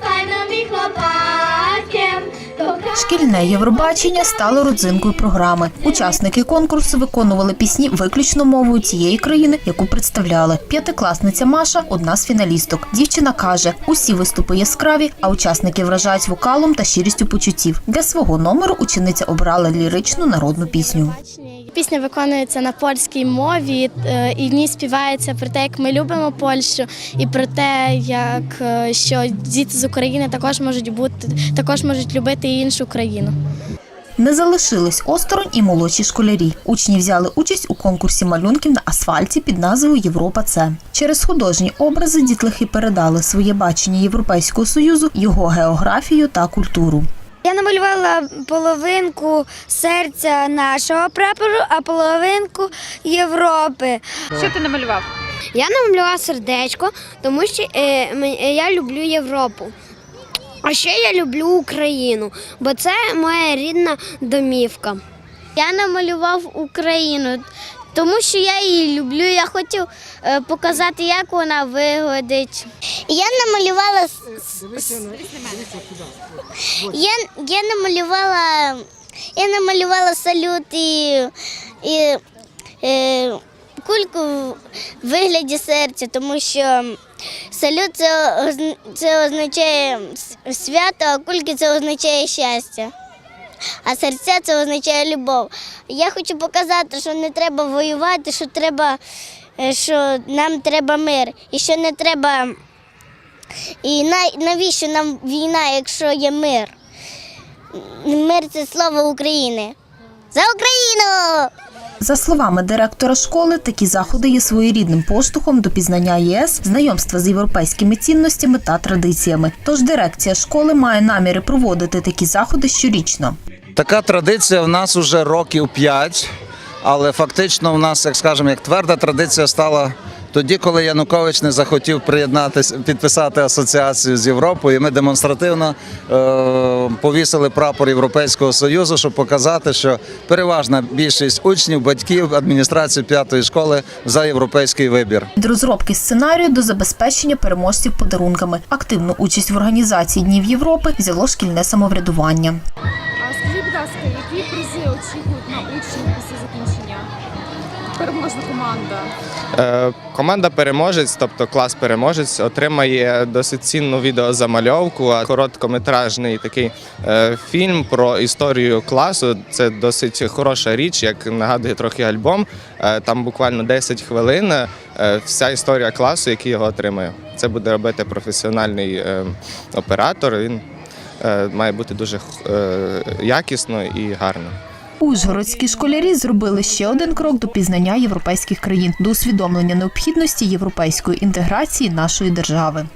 файним і. Шкільне Євробачення стало родзинкою програми. Учасники конкурсу виконували пісні виключно мовою цієї країни, яку представляли. П'ятикласниця Маша одна з фіналісток. Дівчина каже, усі виступи яскраві, а учасники вражають вокалом та щирістю почуттів. Для свого номеру учениця обрала ліричну народну пісню. Пісня виконується на польській мові, е, і в ній співається про те, як ми любимо Польщу, і про те, як е, що діти з України також можуть бути, також можуть любити і іншу країну. Не залишились осторонь і молодші школярі. Учні взяли участь у конкурсі малюнків на асфальті під назвою Європа. Це через художні образи дітлахи передали своє бачення Європейського союзу, його географію та культуру. Я намалювала половинку серця нашого прапору, а половинку Європи. Що ти намалював? Я намалювала сердечко, тому що е, е, я люблю Європу. А ще я люблю Україну, бо це моя рідна домівка. Я намалював Україну, тому що я її люблю. Я хотів е, показати, як вона виглядить. Я намалювала я, я намалювала я намалювала салют і, і е, кульку в вигляді серця, тому що салют це, це означає свято, а кульки це означає щастя. А серця це означає любов. Я хочу показати, що не треба воювати, що треба, е, що нам треба мир і що не треба. І навіщо нам війна, якщо є мир? Мир це слово України. За Україну! За словами директора школи, такі заходи є своєрідним поштовхом до пізнання ЄС, знайомства з європейськими цінностями та традиціями. Тож дирекція школи має наміри проводити такі заходи щорічно. Така традиція в нас уже років 5, але фактично в нас, як скажемо, як тверда традиція стала тоді, коли Янукович не захотів приєднатися, підписати асоціацію з Європою. І ми демонстративно е, повісили прапор Європейського Союзу, щоб показати, що переважна більшість учнів, батьків, адміністрації п'ятої школи за європейський вибір. Від розробки сценарію до забезпечення переможців подарунками. Активну участь в організації Днів Європи взяло шкільне самоврядування. Які призи очікують на учнів після закінчення? Переможна команда. Е, Команда переможець, тобто клас переможець, отримає досить цінну відеозамальовку, а короткометражний такий е, фільм про історію класу. Це досить хороша річ, як нагадує трохи альбом. Е, Там буквально 10 хвилин. е, Вся історія класу, який його отримає. Це буде робити професіональний е, оператор. Він має бути дуже е, якісно і гарно. Ужгородські школярі зробили ще один крок до пізнання європейських країн, до усвідомлення необхідності європейської інтеграції нашої держави.